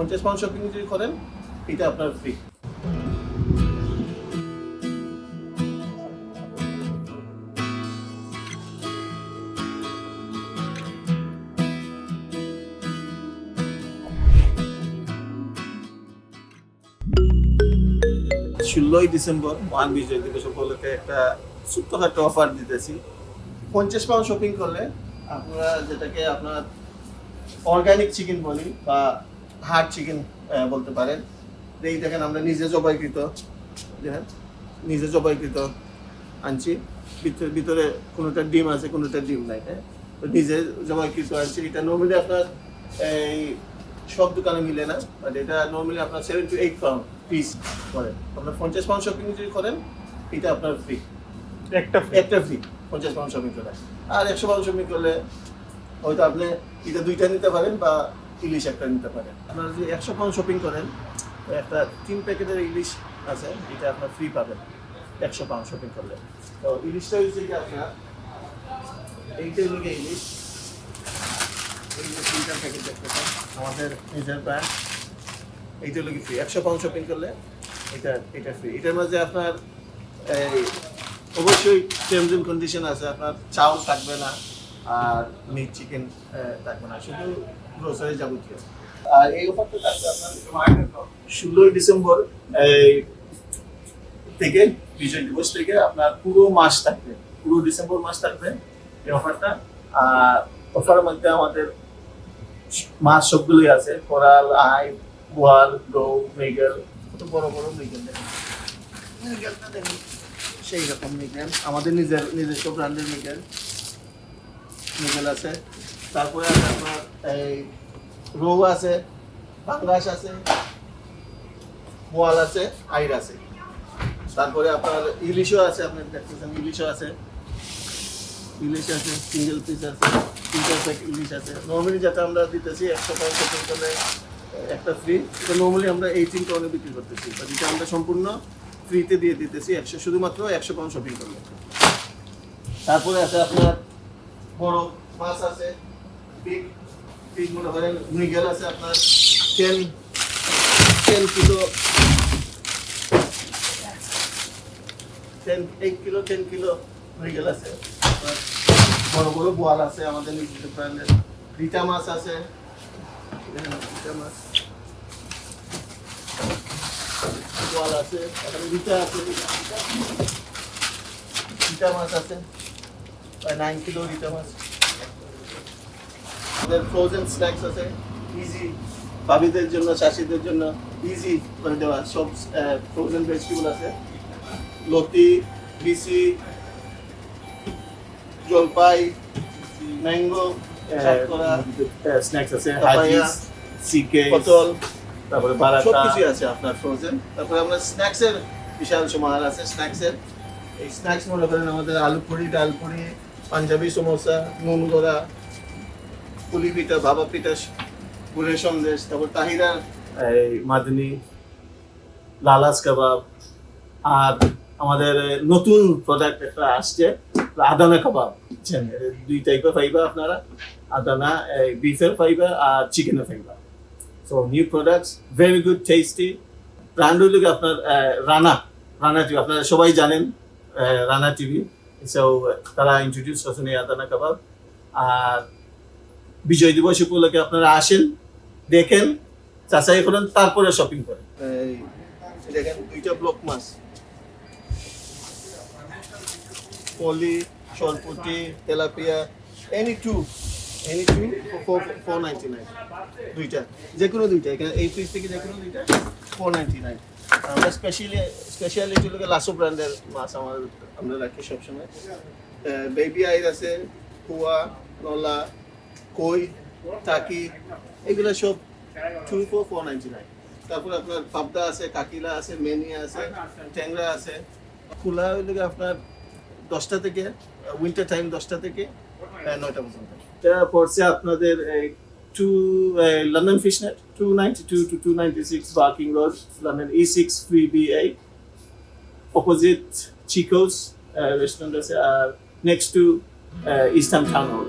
পঞ্চাশ pound shopping যদি করেন, এটা আপনার ফ্রি ষোলোই ডিসেম্বর মহান বিজয় দিবস উপলক্ষে একটা ছোট্টখাটো অফার দিতেছি। পঞ্চাশ পাউন্ড শপিং করলে আপনারা যেটাকে আপনার অর্গানিক চিকেন বলি বা হার্ড চিকেন বলতে পারেন। এই দেখেন আমরা নিজে জবাইকৃত। দেখেন নিজে জবাইকৃত আনছি। ভিতরে ভিতরে কোনোটা ডিম আছে কোনোটা ডিম নাই হ্যাঁ? নিজে জবাইকৃত আনছি। এটা নর্মালি আপনার এই সব দোকানে মিলে না বাট এটা নর্মালি আপনার seven to eight pound piece করেন আপনার পঞ্চাশ পাউন্ড শপিং যদি করেন এটা আপনার ফ্রি একটা একটা ফ্রি পঞ্চাশ পাউন্ড শপিং করলে আর একশো পাউন্ড শপিং করলে হয়তো আপনি এটা দুইটা নিতে পারেন বা ইলিশ একটা নিতে পারেন। আপনারা যদি একশো পাউন্ড শপিং করেন একটা তিন প্যাকেটের ইলিশ আছে, এটা আপনার ফ্রি পাবেন, একশো পাউন্ড শপিং করলে। তো ইলিশটা হচ্ছে কি আপনার এইটা হলো গিয়ে ইলিশ। এই তিনটা প্যাকেট দেখতে পান, আমাদের নিজের ব্র্যান্ড এইটা হলো কি ফ্রি একশো পাউন্ড শপিং করলে এটা এটা ফ্রি এটার মাঝে আপনার, এই, অবশ্যই টার্মস এন্ড কন্ডিশন আছে। আপনার চাউল থাকবে না, আর মিট চিকেন থাকবে না। শুধু গ্রোসারি যাবতীয়। আর এই অফারটা থাকবে আপনার ষোলোই ডিসেম্বর থেকে বিজয় দিবস থেকে আপনার পুরো মাস থাকবে। পুরো ডিসেম্বর মাস থাকবে এই অফারটা। আর অফারের মধ্যে আমাদের মাছ সবগুলোই আছে। কোরাল আই বোয়াল গৌ মৃগেল। কত বড় বড় মৃগেল মৃগেলটা দেখেন সেই রকম মৃগেল। আমাদের নিজের নিজস্ব ব্র্যান্ডের মৃগেল। মৃগেল আছে। তারপরে আপনার এই রৌ আছে পাঙ্গাস আছে বোয়াল আছে, আইর আছে। তারপরে আপনার ইলিশও আছে, আপনি দেখতেছেন ইলিশও আছে। ইলিশ আছে সিঙ্গেল পিস আছে, তিনটা প্যাক ইলিশ আছে। নর্মালি যেটা আমরা দিতেছি একশো পাউন্ড শপিং একটা ফ্রি এটা নর্মালি আমরা এইটিন পাউন্ডে বিক্রি করতেছি। বাট এটা আমরা সম্পূর্ণ ফ্রিতে দিয়ে দিতেছি একশো, শুধুমাত্র একশো পাউন্ড শপিং করলে তারপরে আছে আপনার বড় মাছ আছে করেন মৃগেল আছে আপনার ten kilo ten eight kilo ten kilo মৃগেল আছে। বড় বড় বোয়াল আছে আমাদের নিজস্ব ব্র্যান্ডের। মাছ আছে। রিটা মাছ। বোয়াল আছে। রিটা আছে। রিটা মাছ আছে। নাইন কিলো রিটা মাছ। আমাদের ফ্রোজেন স্ন্যাক্স আছে ইজি ভাবিদের জন্য চাষিদের জন্য ইজি করে দেওয়া সব ফ্রোজেন ভেজিটেবল আছে। লতি বিসি জলপাই ম্যাঙ্গো স্ন্যাক্স আছে হাজিস সিকে পটল। তারপরে সব কিছুই আছে আপনার ফ্রোজেন তারপরে আমরা স্ন্যাক্সের বিশাল সমাহার আছে স্ন্যাক্সের এই স্ন্যাক্স মনে করেন আমাদের আলু পুরি ডাল পুরি পাঞ্জাবি সমোসা নুন গোড়া সন্দেশ, তারপর তাহিরার এই মাদনি, লালাস কাবাব, আর আমাদের নতুন প্রোডাক্ট একটা আসছে, আদানা কাবাব। দুই টাইপের আপনারা। আদানা বিফের আর চিকেনের so new products very good tasty brand আপনার রানা। রানা টিভি, আপনারা সবাই জানেন রানা টিভি। তারা ইন্ট্রোডিউস করছেন এই আদানা কাবাব। আর বিজয় দিবস উপলক্ষে আপনারা আসেন, দেখেন, যাচাই করেন, তারপরে শপিং করেন। দেখেন, দুইটা ব্লক মাছ। Poly tilapia any two any four nine দুইটা দুইটা, এখানে এই থেকে দুইটা ফোর নাইন আমরা স্পেশালি ব্র্যান্ডের মাছ আমাদের, আমরা রাখি সবসময়। বেবি আইর আছে কুয়া নলা কই টাকি এগুলো সব two for four ninety nine তারপর আপনার পাবদা আছে, কাকিলা আছে মেনিয়া আছে, ট্যাংরা আছে। খোলা হইলে আপনার দশটা থেকে উইন্টার টাইম দশটা থেকে নয়টা পর্যন্ত। এটা পড়ছে আপনাদের to London fish net two ninety two to two ninety six Barking road London E six three B eight opposite Chicos restaurant আছে আর next to East Ham town hall